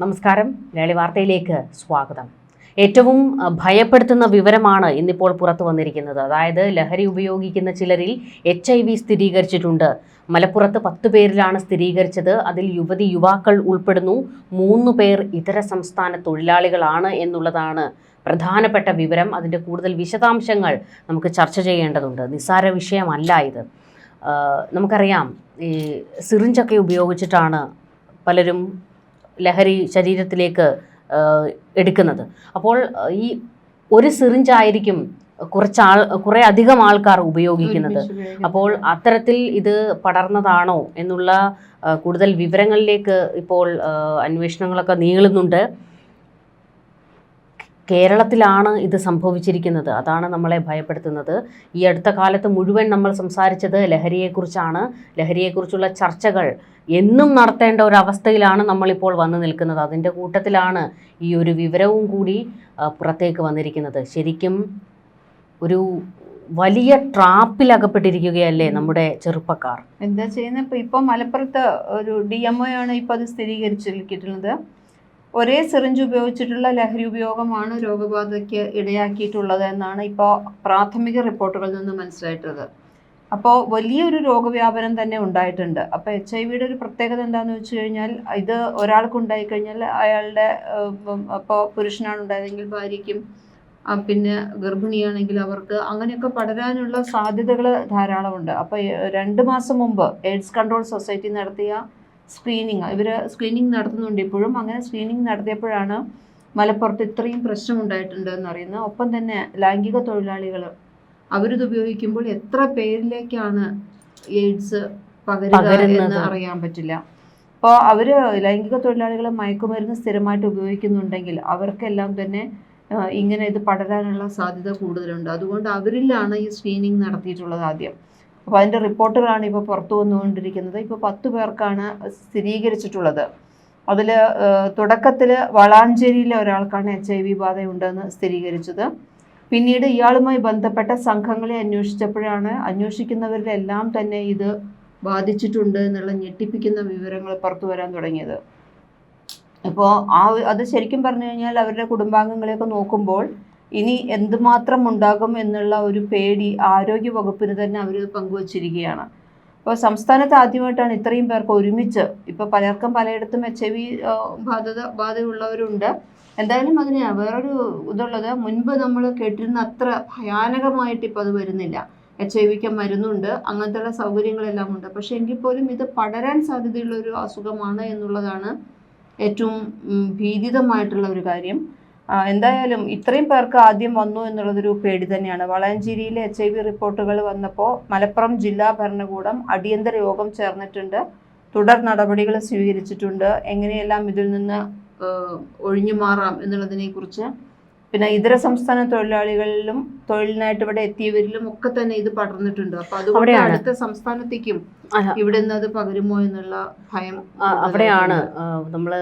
നമസ്കാരം. മലയാളി വാർത്തയിലേക്ക് സ്വാഗതം. ഏറ്റവും ഭയപ്പെടുത്തുന്ന വിവരമാണ് ഇന്നിപ്പോൾ പുറത്തു വന്നിരിക്കുന്നത്. അതായത് ലഹരി ഉപയോഗിക്കുന്ന ചിലരിൽ എച്ച് ഐ വി സ്ഥിരീകരിച്ചിട്ടുണ്ട്. മലപ്പുറത്ത് പത്ത് പേരിലാണ് സ്ഥിരീകരിച്ചത്. അതിൽ യുവതി യുവാക്കൾ ഉൾപ്പെടുന്നു. മൂന്ന് പേർ ഇതര സംസ്ഥാന തൊഴിലാളികളാണ് എന്നുള്ളതാണ് പ്രധാനപ്പെട്ട വിവരം. അതിന്റെ കൂടുതൽ വിശദാംശങ്ങൾ നമുക്ക് ചർച്ച ചെയ്യേണ്ടതുണ്ട്. നിസ്സാര വിഷയമല്ല ഇത്. നമുക്കറിയാം ഈ സിറിഞ്ചൊക്കെ ഉപയോഗിച്ചിട്ടാണ് പലരും ലഹരി ശരീരത്തിലേക്ക് എടുക്കുന്നത്. അപ്പോൾ ഈ ഒരു സിറിഞ്ചായിരിക്കും കുറച്ചാൾ കുറേ അധികം ആൾക്കാർ ഉപയോഗിക്കുന്നത്. അപ്പോൾ അത്തരത്തിൽ ഇത് പടർന്നതാണോ എന്നുള്ള കൂടുതൽ വിവരങ്ങളിലേക്ക് ഇപ്പോൾ അന്വേഷണങ്ങളൊക്കെ നീളുന്നുണ്ട്. കേരളത്തിലാണ് ഇത് സംഭവിച്ചിരിക്കുന്നത്. അതാണ് നമ്മളെ ഭയപ്പെടുത്തുന്നത്. ഈ അടുത്ത കാലത്ത് മുഴുവൻ നമ്മൾ സംസാരിച്ചത് ലഹരിയെക്കുറിച്ചാണ്. ലഹരിയെക്കുറിച്ചുള്ള ചർച്ചകൾ എന്നും നടത്തേണ്ട ഒരവസ്ഥയിലാണ് നമ്മളിപ്പോൾ വന്നു നിൽക്കുന്നത്. അതിന്റെ കൂട്ടത്തിലാണ് ഈ ഒരു വിവരവും കൂടി പുറത്തേക്ക് വന്നിരിക്കുന്നത്. ശരിക്കും ഒരു വലിയ ട്രാപ്പിലകപ്പെട്ടിരിക്കുകയല്ലേ നമ്മുടെ ചെറുപ്പക്കാർ. എന്താ ചെയ്യുന്നത്? ഇപ്പൊ ഇപ്പൊ മലപ്പുറത്ത് ഒരു ഡി എം ഒ ആണ് ഇപ്പൊ അത് സ്ഥിരീകരിച്ചിരിക്കുന്നത്. ഒരേ സിറിഞ്ച് ഉപയോഗിച്ചിട്ടുള്ള ലഹരി ഉപയോഗമാണ് രോഗബാധയ്ക്ക് ഇടയാക്കിയിട്ടുള്ളത് എന്നാണ് ഇപ്പോൾ പ്രാഥമിക റിപ്പോർട്ടുകളിൽ നിന്ന് മനസ്സിലായിട്ടുള്ളത്. അപ്പോൾ വലിയൊരു രോഗവ്യാപനം തന്നെ ഉണ്ടായിട്ടുണ്ട്. അപ്പോൾ എച്ച് ഐ വിയുടെ ഒരു പ്രത്യേകത എന്താണെന്ന് വെച്ച് കഴിഞ്ഞാൽ ഇത് ഒരാൾക്ക് ഉണ്ടായിക്കഴിഞ്ഞാൽ അയാളുടെ അപ്പോൾ പുരുഷനാണ് ഉണ്ടായതെങ്കിൽ ഭാര്യയ്ക്കും പിന്നെ ഗർഭിണിയാണെങ്കിൽ അവർക്ക് അങ്ങനെയൊക്കെ പടരാനുള്ള സാധ്യതകൾ ധാരാളമുണ്ട്. അപ്പോൾ രണ്ട് മാസം മുമ്പ് എയ്ഡ്സ് കൺട്രോൾ സൊസൈറ്റി നടത്തിയ സ്ക്രീനിങ് ഇവർ സ്ക്രീനിങ് നടത്തുന്നുണ്ട് ഇപ്പോഴും. അങ്ങനെ സ്ക്രീനിങ് നടത്തിയപ്പോഴാണ് മലപ്പുറത്ത് ഇത്രയും പ്രശ്നം ഉണ്ടായിട്ടുണ്ട് എന്നറിയുന്നത് ഒപ്പം തന്നെ ലൈംഗിക തൊഴിലാളികൾ അവരിത് ഉപയോഗിക്കുമ്പോൾ എത്ര പേരിലേക്കാണ് എയ്ഡ്സ് പകരുക. എന്ന് അറിയാൻ പറ്റില്ല. അപ്പോൾ അവർ ലൈംഗിക തൊഴിലാളികൾ മയക്കുമരുന്ന് സ്ഥിരമായിട്ട് ഉപയോഗിക്കുന്നുണ്ടെങ്കിൽ അവർക്കെല്ലാം തന്നെ ഇങ്ങനെ ഇത് പടരാനുള്ള സാധ്യത കൂടുതലുണ്ട്. അതുകൊണ്ട് അവരിലാണ് ഈ സ്ക്രീനിങ് നടത്തിയിട്ടുള്ളത് ആദ്യം. അപ്പോൾ അതിന്റെ റിപ്പോർട്ടുകളാണ് ഇപ്പോൾ പുറത്തു വന്നുകൊണ്ടിരിക്കുന്നത്. ഇപ്പോൾ പത്ത് പേർക്കാണ് സ്ഥിരീകരിച്ചിട്ടുള്ളത്. അതിൽ തുടക്കത്തിൽ വളാഞ്ചേരിയിലെ ഒരാൾക്കാണ് എച്ച് ഐ വി ബാധയുണ്ടെന്ന് സ്ഥിരീകരിച്ചത്. പിന്നീട് ഇയാളുമായി ബന്ധപ്പെട്ട സംഘങ്ങളെ അന്വേഷിച്ചപ്പോഴാണ് അന്വേഷിക്കുന്നവരിലെല്ലാം തന്നെ ഇത് ബാധിച്ചിട്ടുണ്ട് എന്നുള്ള ഞെട്ടിപ്പിക്കുന്ന വിവരങ്ങൾ പുറത്തു വരാൻ തുടങ്ങിയത്. അപ്പോൾ ആ അത് ശരിക്കും പറഞ്ഞു കഴിഞ്ഞാൽ അവരുടെ കുടുംബാംഗങ്ങളെയൊക്കെ നോക്കുമ്പോൾ ഇനി എന്തുമാത്രം ഉണ്ടാകും എന്നുള്ള ഒരു പേടി ആരോഗ്യ വകുപ്പിന് തന്നെ അവർ പങ്കുവച്ചിരിക്കുകയാണ്. അപ്പോൾ സംസ്ഥാനത്ത് ആദ്യമായിട്ടാണ് ഇത്രയും പേർക്ക് ഒരുമിച്ച് ഇപ്പോൾ പലർക്കും പലയിടത്തും എച്ച് ഐ വി ബാധത ബാധയുള്ളവരുണ്ട്. എന്തായാലും അതിന് വേറൊരു ഇതുള്ളത് മുൻപ് നമ്മൾ കേട്ടിരുന്ന അത്ര ഭയാനകമായിട്ട് ഇപ്പോൾ അത് വരുന്നില്ല. എച്ച് ഐ വിക്ക് മരുന്നുണ്ട് അങ്ങനത്തെയുള്ള സൗകര്യങ്ങളെല്ലാം ഉണ്ട്. പക്ഷേ എങ്കിൽ പോലും ഇത് പടരാൻ സാധ്യതയുള്ള ഒരു അസുഖമാണ് എന്നുള്ളതാണ് ഏറ്റവും ഭീതിതമായിട്ടുള്ള ഒരു കാര്യം. എന്തായാലും ഇത്രയും പേർക്ക് ആദ്യം വന്നു എന്നുള്ളതൊരു പേടി തന്നെയാണ്. വളയഞ്ചേരിയിലെ എച്ച് ഐ വി റിപ്പോർട്ടുകൾ വന്നപ്പോൾ മലപ്പുറം ജില്ലാ ഭരണകൂടം അടിയന്തര യോഗം ചേർന്നിട്ടുണ്ട്. തുടർ നടപടികൾ സ്വീകരിച്ചിട്ടുണ്ട്. എങ്ങനെയെല്ലാം ഇതിൽ നിന്ന് ഒഴിഞ്ഞു മാറാം എന്നുള്ളതിനെ കുറിച്ച് പിന്നെ ഇതര സംസ്ഥാന തൊഴിലാളികളിലും തൊഴിലിനായിട്ട് ഇവിടെ എത്തിയവരിലും ഒക്കെ തന്നെ ഇത് പടർന്നിട്ടുണ്ട്. അപ്പൊ അതുകൊണ്ട് അടുത്ത സംസ്ഥാനത്തേക്കും. ഇവിടെ നിന്ന് അത് പകരുമോ എന്നുള്ള ഭയം അവിടെയാണ് നമ്മൾ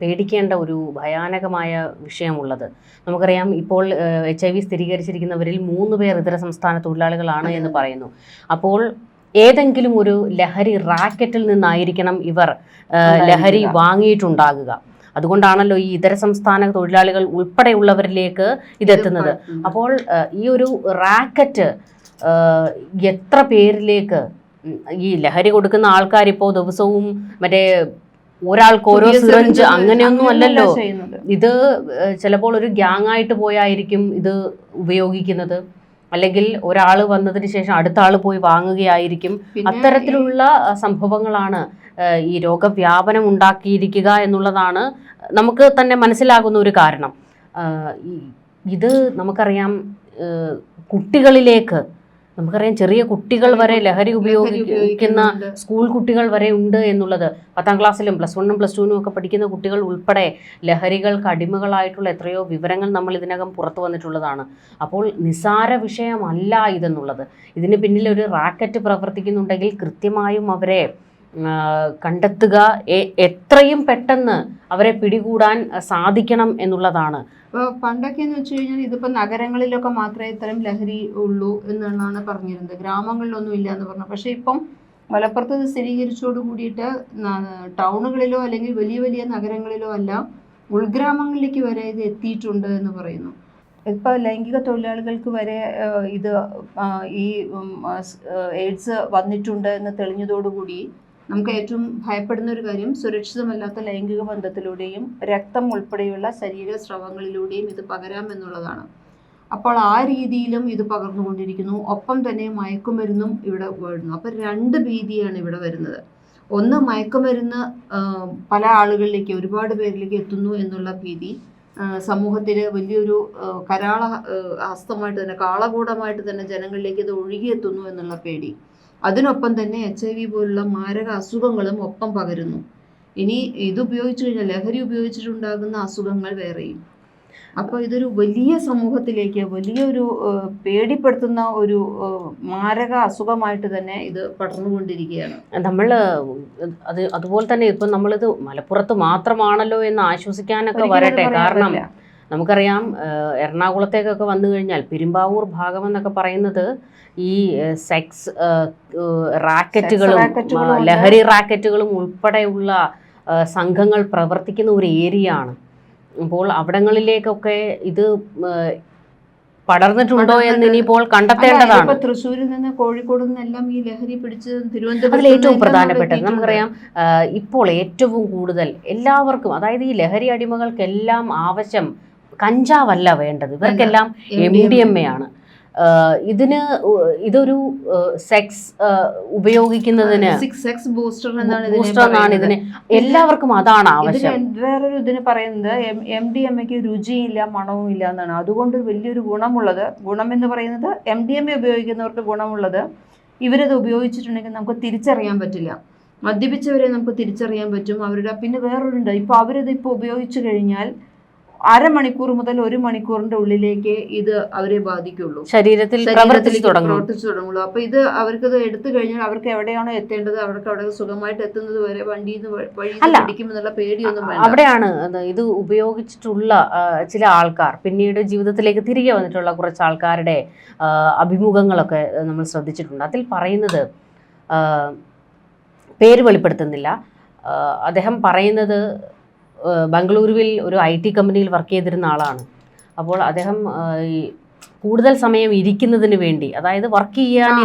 പേടിക്കേണ്ട ഒരു ഭയാനകമായ വിഷയമുള്ളത്. നമുക്കറിയാം ഇപ്പോൾ എച്ച് ഐ വി സ്ഥിരീകരിച്ചിരിക്കുന്നവരിൽ മൂന്ന് പേർ ഇതര സംസ്ഥാന തൊഴിലാളികളാണ് എന്ന് പറയുന്നു. അപ്പോൾ ഏതെങ്കിലും ഒരു ലഹരി റാക്കറ്റിൽ നിന്നായിരിക്കണം ഇവർ ലഹരി വാങ്ങിയിട്ടുണ്ടാകുക. അതുകൊണ്ടാണല്ലോ ഈ ഇതര സംസ്ഥാന തൊഴിലാളികൾ ഉൾപ്പെടെയുള്ളവരിലേക്ക് ഇതെത്തുന്നത്. അപ്പോൾ ഈ ഒരു റാക്കറ്റ് എത്ര പേരിലേക്ക് ഈ ലഹരി കൊടുക്കുന്ന ആൾക്കാർ ഇപ്പോൾ ദിവസവും മറ്റേ ഒരാൾക്ക് ഓരോ സിറഞ്ച് അങ്ങനെയൊന്നും അല്ലല്ലോ. ഇത് ചിലപ്പോൾ ഒരു ഗ്യാങ് ആയിട്ട് പോയായിരിക്കും ഇത് ഉപയോഗിക്കുന്നത്. അല്ലെങ്കിൽ ഒരാൾ വന്നതിന് ശേഷം അടുത്ത ആൾ പോയി വാങ്ങുകയായിരിക്കും. അത്തരത്തിലുള്ള സംഭവങ്ങളാണ് ഈ രോഗവ്യാപനം ഉണ്ടാക്കിയിരിക്കുക എന്നുള്ളതാണ് നമുക്ക് തന്നെ മനസ്സിലാകുന്ന ഒരു കാരണം. ഇത് നമുക്കറിയാം കുട്ടികളിലേക്ക് നമുക്കറിയാം ചെറിയ കുട്ടികൾ വരെ ലഹരി ഉപയോഗിക്കുന്ന സ്കൂൾ കുട്ടികൾ വരെ ഉണ്ട് എന്നുള്ളത്. പത്താം ക്ലാസ്സിലും പ്ലസ് വണ്ണും പ്ലസ് ടുവിനും ഒക്കെ പഠിക്കുന്ന കുട്ടികൾ ഉൾപ്പെടെ ലഹരികൾക്ക് അടിമകളായിട്ടുള്ള എത്രയോ വിവരങ്ങൾ നമ്മൾ ഇതിനകം പുറത്തു വന്നിട്ടുള്ളതാണ്. അപ്പോൾ നിസാര വിഷയമല്ല ഇതെന്നുള്ളത്. ഇതിന് പിന്നിൽ ഒരു റാക്കറ്റ് പ്രവർത്തിക്കുന്നുണ്ടെങ്കിൽ കൃത്യമായും അവരെ കണ്ടെത്തുക എത്രയും പെട്ടെന്ന് അവരെ പിടികൂടാൻ സാധിക്കണം എന്നുള്ളതാണ്. പണ്ടൊക്കെ എന്ന് വെച്ച് കഴിഞ്ഞാൽ ഇതിപ്പോ നഗരങ്ങളിലൊക്കെ മാത്രമേ ഇത്തരം ലഹരി ഉള്ളൂ എന്നുള്ളതാണ് പറഞ്ഞിരുന്നത്. ഗ്രാമങ്ങളിലൊന്നും ഇല്ല എന്ന് പറഞ്ഞു. പക്ഷേ ഇപ്പം മലപ്പുറത്ത് ഇത് സ്ഥിരീകരിച്ചോട് കൂടിയിട്ട് ടൗണുകളിലോ അല്ലെങ്കിൽ വലിയ വലിയ നഗരങ്ങളിലോ അല്ല ഉൾഗ്രാമങ്ങളിലേക്ക് വരെ ഇത് എത്തിയിട്ടുണ്ട് എന്ന് പറയുന്നു. ഇപ്പോൾ ലൈംഗിക തൊഴിലാളികൾക്ക് വരെ ഇത് ഈ എയ്ഡ്സ് വന്നിട്ടുണ്ട് എന്ന് തെളിഞ്ഞതോടുകൂടി നമുക്ക് ഏറ്റവും ഭയപ്പെടുന്ന ഒരു കാര്യം സുരക്ഷിതമല്ലാത്ത ലൈംഗിക ബന്ധത്തിലൂടെയും രക്തം ഉൾപ്പെടെയുള്ള ശരീര സ്രവങ്ങളിലൂടെയും ഇത് പകരാമെന്നുള്ളതാണ് അപ്പോൾ ആ രീതിയിലും ഇത് പകർന്നുകൊണ്ടിരിക്കുന്നു. ഒപ്പം തന്നെ മയക്കുമരുന്നും ഇവിടെ വരുന്നു അപ്പം രണ്ട് ഭീതിയാണ് ഇവിടെ വരുന്നത്. ഒന്ന് മയക്കുമരുന്ന് പല ആളുകളിലേക്ക് ഒരുപാട് പേരിലേക്ക് എത്തുന്നു എന്നുള്ള ഭീതി. സമൂഹത്തിൽ വലിയൊരു കരാള ഹസ്തമായിട്ട് തന്നെ കാളകൂടമായിട്ട് തന്നെ ജനങ്ങളിലേക്ക് ഇത് ഒഴുകിയെത്തുന്നു എന്നുള്ള പേടി. അതിനൊപ്പം തന്നെ എച്ച് ഐ വി പോലുള്ള മാരക അസുഖങ്ങളും ഒപ്പം പകരുന്നു. ഇനി ഇത് ഉപയോഗിച്ചു കഴിഞ്ഞാൽ ലഹരി ഉപയോഗിച്ചിട്ടുണ്ടാകുന്ന അസുഖങ്ങൾ വേറെയും. അപ്പോൾ ഇതൊരു വലിയ സമൂഹത്തിലേക്ക് വലിയൊരു പേടിപ്പെടുത്തുന്ന ഒരു മാരക അസുഖമായിട്ട് തന്നെ ഇത് പടർന്നുകൊണ്ടിരിക്കുകയാണ്. നമ്മൾ അത് അതുപോലെ തന്നെ ഇപ്പം നമ്മളിത് മലപ്പുറത്ത് മാത്രമാണല്ലോ എന്ന് ആശ്വസിക്കാനൊക്കെ വരട്ടെ. കാരണം. നമുക്കറിയാം എറണാകുളത്തേക്കൊക്കെ വന്നു കഴിഞ്ഞാൽ പെരുമ്പാവൂർ ഭാഗം എന്നൊക്കെ പറയുന്നത് ഈ സെക്സ് റാക്കറ്റുകളും. ലഹരി റാക്കറ്റുകളും ഉൾപ്പെടെയുള്ള സംഘങ്ങൾ പ്രവർത്തിക്കുന്ന ഒരു ഏരിയ ആണ് അപ്പോൾ അവിടങ്ങളിലേക്കൊക്കെ ഇത് പടർന്നിട്ടുണ്ടോ എന്ന് ഇനിയിപ്പോൾ കണ്ടെത്തേണ്ടതാണ്. തൃശ്ശൂരിൽ നിന്ന് കോഴിക്കോട് നിന്നെല്ലാം ഈ ലഹരി പിടിച്ച് അതിൽ തിരുവനന്തപുരത്ത് ഏറ്റവും പ്രധാനപ്പെട്ടത് നമുക്കറിയാം ഇപ്പോൾ ഏറ്റവും കൂടുതൽ എല്ലാവർക്കും അതായത് ഈ ലഹരി അടിമകൾക്കെല്ലാം ആവശ്യം കഞ്ചാവല്ല വേണ്ടത്. ഇവർക്കെല്ലാം എം ഡി എം എ ആണ്. ഇതിന് ഇതൊരു സെക്സ് ഉപയോഗിക്കുന്നതിന് സെക്സ് ബൂസ്റ്റർ എന്നാണ് ഇതിനെ ബൂസ്റ്റർ എന്നാണ് ഇതിന് എല്ലാവർക്കും അതാണ് ആവശ്യം. വേറൊരു ഇതിന് പറയുന്നത് എം ഡി എം എക്ക് രുചിയില്ല മണവും ഇല്ല എന്നാണ്. അതുകൊണ്ട് വലിയൊരു ഗുണമുള്ളത് ഗുണം എന്ന് പറയുന്നത് എം ഡി എം എ ഉപയോഗിക്കുന്നവർക്ക് ഗുണമുള്ളത്. ഇവരത് ഉപയോഗിച്ചിട്ടുണ്ടെങ്കിൽ നമുക്ക് തിരിച്ചറിയാൻ പറ്റില്ല. മദ്യപിച്ചവരെ നമുക്ക് തിരിച്ചറിയാൻ പറ്റും. അവരുടെ പിന്നെ വേറൊരുണ്ട്. ഇപ്പോൾ അവരിത് ഇപ്പോൾ ഉപയോഗിച്ചു കഴിഞ്ഞാൽ അരമണിക്കൂർ മുതൽ ഒരു മണിക്കൂറിന്റെ ഉള്ളിലേക്ക് ഇത് അവരെ ബാധിക്കുള്ളൂ. ശരീരത്തിൽ പ്രവർത്തിച്ചു തുടങ്ങും. പ്രവർത്തിച്ചു തുടങ്ങുള്ളൂ. അപ്പൊ ഇത് അവർക്ക് ഇത് എടുത്തു കഴിഞ്ഞാൽ അവർക്ക് എവിടെയാണോ എത്തേണ്ടത് അവർക്ക് അവിടെ സുഖമായിട്ട് എത്തുന്നത് വരെ വണ്ടി പിടിക്കുമെന്നുള്ള പേടിയൊന്നും അവിടെയാണ് ഇത് ഉപയോഗിച്ചിട്ടുള്ള ചില ആൾക്കാർ പിന്നീട് ജീവിതത്തിലേക്ക് തിരികെ വന്നിട്ടുള്ള കുറച്ച് ആൾക്കാരുടെ അഭിമുഖങ്ങളൊക്കെ നമ്മൾ ശ്രദ്ധിച്ചിട്ടുണ്ട്. അതിൽ പറയുന്നത് പേര് വെളിപ്പെടുത്തുന്നില്ല. അദ്ദേഹം പറയുന്നത് ബംഗളൂരുവിൽ ഒരു ഐ ടി കമ്പനിയിൽ വർക്ക് ചെയ്തിരുന്ന ആളാണ്. അപ്പോൾ അദ്ദേഹം ഈ കൂടുതൽ സമയം ഇരിക്കുന്നതിന് വേണ്ടി അതായത് വർക്ക് ചെയ്യാൻ ആ.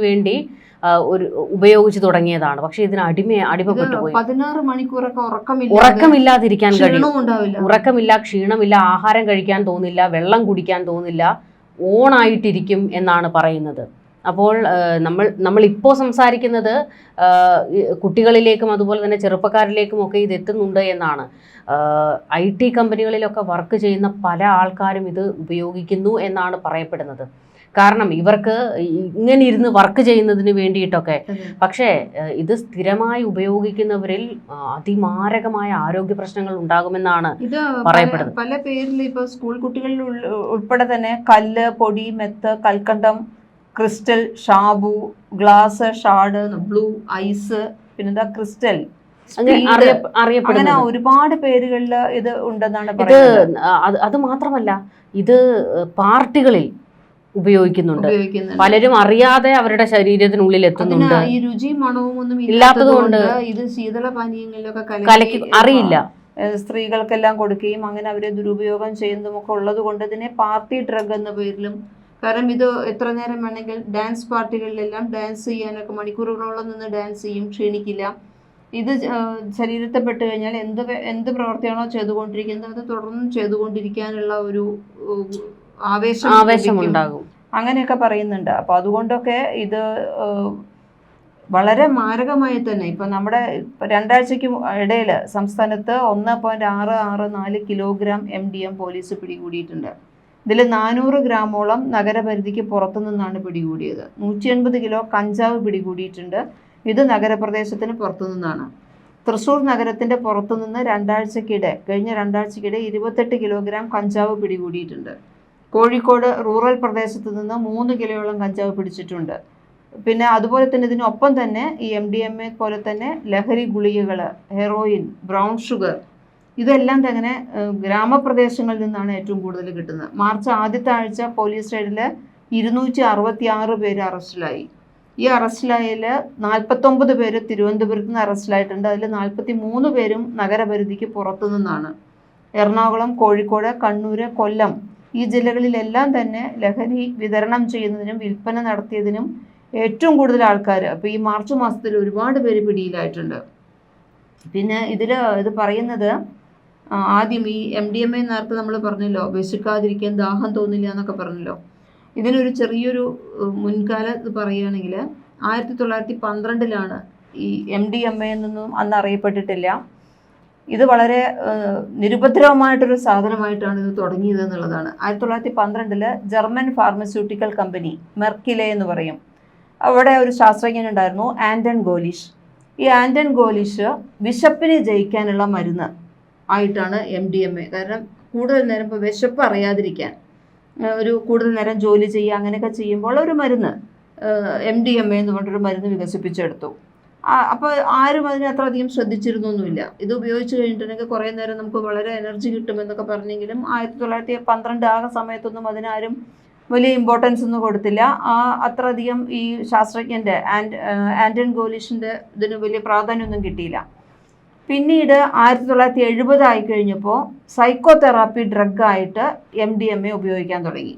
വേണ്ടി ഒരു ഉപയോഗിച്ച് തുടങ്ങിയതാണ്. പക്ഷേ ഇതിന് അടിമ അടിമപ്പെട്ടു പോയി. പതിനാറ് മണിക്കൂറൊക്കെ ഉറക്കമില്ല ഉറക്കമില്ലാതിരിക്കാൻ കഴിയും. ഉറക്കമില്ല ക്ഷീണമില്ല ആഹാരം കഴിക്കാൻ തോന്നില്ല വെള്ളം കുടിക്കാൻ തോന്നില്ല ഓണായിട്ടിരിക്കും എന്നാണ് പറയുന്നത്. അപ്പോൾ നമ്മൾ നമ്മളിപ്പോൾ സംസാരിക്കുന്നത് കുട്ടികളിലേക്കും അതുപോലെ തന്നെ ചെറുപ്പക്കാരിലേക്കും ഒക്കെ ഇത് എത്തുന്നുണ്ട് എന്നാണ്. ഐ ടി കമ്പനികളിലൊക്കെ വർക്ക് ചെയ്യുന്ന പല ആൾക്കാരും ഇത് ഉപയോഗിക്കുന്നു എന്നാണ് പറയപ്പെടുന്നത്. കാരണം ഇവർക്ക് ഇങ്ങനെ ഇരുന്ന് വർക്ക് ചെയ്യുന്നതിന് വേണ്ടിയിട്ടൊക്കെ. പക്ഷേ ഇത് സ്ഥിരമായി ഉപയോഗിക്കുന്നവരിൽ അതിമാരകമായ ആരോഗ്യ പ്രശ്നങ്ങൾ ഉണ്ടാകുമെന്നാണ് ഇത് പറയപ്പെടുന്നത്. പല- പല പേരിൽ ഇപ്പൊ സ്കൂൾ കുട്ടികളിൽ ഉൾപ്പെടെ തന്നെ കല്ല് പൊടി മെത്ത് കൽക്കണ്ടം crystal shabu glass shard blue ice പിന്നെന്താ ക്രിസ്റ്റൽ അങ്ങനെ ഒരുപാട് പേരുകളിൽ ഇത് ഉണ്ടെന്നാണ് ഇത് അത് മാത്രമല്ല ഇത് പാർട്ടികളിൽ ഉപയോഗിക്കുന്നുണ്ട്. പലരും അറിയാതെ അവരുടെ ശരീരത്തിനുള്ളിൽ എത്തുന്നുണ്ട്. ഈ രുചിയും മണവും ഒന്നും ഇല്ലാത്തത് കൊണ്ട് ഇല്ലാത്തതുകൊണ്ട് ഇത് ശീതള പാനീയങ്ങളിലൊക്കെ കലക്കി അറിയില്ല. സ്ത്രീകൾക്കെല്ലാം കൊടുക്കുകയും അങ്ങനെ അവരെ ദുരുപയോഗം ചെയ്യുന്നതും ഒക്കെ ഉള്ളത് കൊണ്ട് ഇതിനെ പാർട്ടി ഡ്രഗ് എന്ന പേരിലും കാരണം ഇത് എത്ര നേരം വേണമെങ്കിൽ ഡാൻസ് പാർട്ടികളിലെല്ലാം ഡാൻസ് ചെയ്യാനൊക്കെ മണിക്കൂറുകളോളം നിന്ന് ഡാൻസ് ചെയ്യും ക്ഷീണിക്കില്ല. ഇത് ശരീരത്തെ പെട്ട് കഴിഞ്ഞാൽ എന്ത് എന്ത് പ്രവർത്തിയാണോ ചെയ്തുകൊണ്ടിരിക്കുന്നത് അത് തുടർന്നും ചെയ്തുകൊണ്ടിരിക്കാനുള്ള ഒരു ആവേശം. ആവേശമുണ്ടാകും. അങ്ങനെയൊക്കെ പറയുന്നുണ്ട്. അപ്പോൾ അതുകൊണ്ടൊക്കെ ഇത് വളരെ മാരകമായി തന്നെ. ഇപ്പം നമ്മുടെ രണ്ടാഴ്ചയ്ക്ക് ഇടയിൽ സംസ്ഥാനത്ത് ഒന്ന് പോയിന്റ് ആറ് ആറ് നാല് kilogram M D M police പിടികൂടിയിട്ടുണ്ട്. ഇതിൽ നാനൂറ് ഗ്രാമോളം നഗരപരിധിക്ക് പുറത്തു നിന്നാണ് പിടികൂടിയത്. നൂറ്റി എൺപത് കിലോ കഞ്ചാവ് പിടികൂടിയിട്ടുണ്ട്. ഇത് നഗരപ്രദേശത്തിന് പുറത്തു നിന്നാണ് തൃശൂർ നഗരത്തിന്റെ പുറത്തു നിന്ന് രണ്ടാഴ്ചക്കിടെ കഴിഞ്ഞ രണ്ടാഴ്ചക്കിടെ ഇരുപത്തെട്ട് കിലോഗ്രാം കഞ്ചാവ് പിടികൂടിയിട്ടുണ്ട്. കോഴിക്കോട് റൂറൽ പ്രദേശത്ത് നിന്ന് മൂന്ന് കിലോയോളം കഞ്ചാവ് പിടിച്ചിട്ടുണ്ട്. പിന്നെ അതുപോലെ തന്നെ ഇതിനൊപ്പം തന്നെ ഈ എം ഡി എം എ പോലെ തന്നെ ലഹരി ഗുളികകൾ ഹെറോയിൻ ബ്രൗൺ ഷുഗർ ഇതെല്ലാം തന്നെ ഗ്രാമപ്രദേശങ്ങളിൽ നിന്നാണ് ഏറ്റവും കൂടുതൽ കിട്ടുന്നത്. മാർച്ച് ആദ്യത്തെ ആഴ്ച പോലീസ് റെയ്ഡിൽ ഇരുന്നൂറ്റി അറുപത്തി ആറ് പേര് അറസ്റ്റിലായി. ഈ അറസ്റ്റിലായതിൽ നാൽപ്പത്തൊമ്പത് പേര് തിരുവനന്തപുരത്ത് നിന്ന് അറസ്റ്റിലായിട്ടുണ്ട്. അതിൽ നാൽപ്പത്തി മൂന്ന് പേരും നഗരപരിധിക്ക് പുറത്തു നിന്നാണ്. എറണാകുളം കോഴിക്കോട് കണ്ണൂർ കൊല്ലം ഈ ജില്ലകളിലെല്ലാം തന്നെ ലഹരി വിതരണം ചെയ്യുന്നതിനും വിൽപ്പന നടത്തിയതിനും ഏറ്റവും കൂടുതൽ ആൾക്കാർ അപ്പോൾ ഈ മാർച്ച് മാസത്തിൽ ഒരുപാട് പേര് പിടിയിലായിട്ടുണ്ട്. പിന്നെ ഇതിൽ ഇത് പറയുന്നത് ആദ്യം ഈ എം ഡി എം എ നേരത്തെ നമ്മൾ പറഞ്ഞല്ലോ വിശക്കാതിരിക്കാൻ ദാഹം തോന്നില്ല എന്നൊക്കെ പറഞ്ഞല്ലോ. ഇതിനൊരു ചെറിയൊരു മുൻകാല ഇത് പറയുകയാണെങ്കിൽ ആയിരത്തി തൊള്ളായിരത്തി പന്ത്രണ്ടിലാണ് ഈ എം ഡി എം എ എന്നൊന്നും അന്ന് അറിയപ്പെട്ടിട്ടില്ല. ഇത് വളരെ നിരുപദ്രവമായിട്ടൊരു സാധനമായിട്ടാണ് ഇത് തുടങ്ങിയത് എന്നുള്ളതാണ്. ആയിരത്തി തൊള്ളായിരത്തി പന്ത്രണ്ടിൽ ജർമ്മൻ ഫാർമസ്യൂട്ടിക്കൽ കമ്പനി മെർക്കിലെ എന്ന് പറയും. അവിടെ ഒരു ശാസ്ത്രജ്ഞൻ ഉണ്ടായിരുന്നു ആന്റൺ ഗോലിഷ്. ഈ ആന്റൺ ഗോലിഷ് വിശപ്പിനെ ജയിക്കാനുള്ള മരുന്ന് ആയിട്ടാണ് എം ഡി എം എ കാരണം കൂടുതൽ നേരം ഇപ്പോൾ വിശപ്പ് അറിയാതിരിക്കാൻ ഒരു കൂടുതൽ നേരം ജോലി ചെയ്യുക അങ്ങനെയൊക്കെ ചെയ്യുമ്പോൾ ഒരു മരുന്ന് എം ഡി എം എ എന്ന് പറഞ്ഞൊരു മരുന്ന് വികസിപ്പിച്ചെടുത്തു. അപ്പോൾ ആരും അതിനെ അത്ര അധികം ശ്രദ്ധിച്ചിരുന്നൊന്നുമില്ല. ഇത് ഉപയോഗിച്ച് കഴിഞ്ഞിട്ടുണ്ടെങ്കിൽ കുറേ നേരം നമുക്ക് വളരെ എനർജി കിട്ടുമെന്നൊക്കെ പറഞ്ഞെങ്കിലും ആയിരത്തി തൊള്ളായിരത്തി പന്ത്രണ്ട് ആ സമയത്തൊന്നും അതിനാരും വലിയ ഇമ്പോർട്ടൻസ് ഒന്നും കൊടുത്തില്ല. ആ അത്രയധികം ഈ ശാസ്ത്രജ്ഞന്റെ ആൻഡ് ആന്റൺ ഗോലിഷിന്റെ ഇതിന് വലിയ പ്രാധാന്യമൊന്നും കിട്ടിയില്ല. പിന്നീട് ആയിരത്തി തൊള്ളായിരത്തി എഴുപത് ആയി കഴിഞ്ഞപ്പോൾ സൈക്കോതെറാപ്പി ഡ്രഗായിട്ട് എം ഡി എം എ ഉപയോഗിക്കാൻ തുടങ്ങി.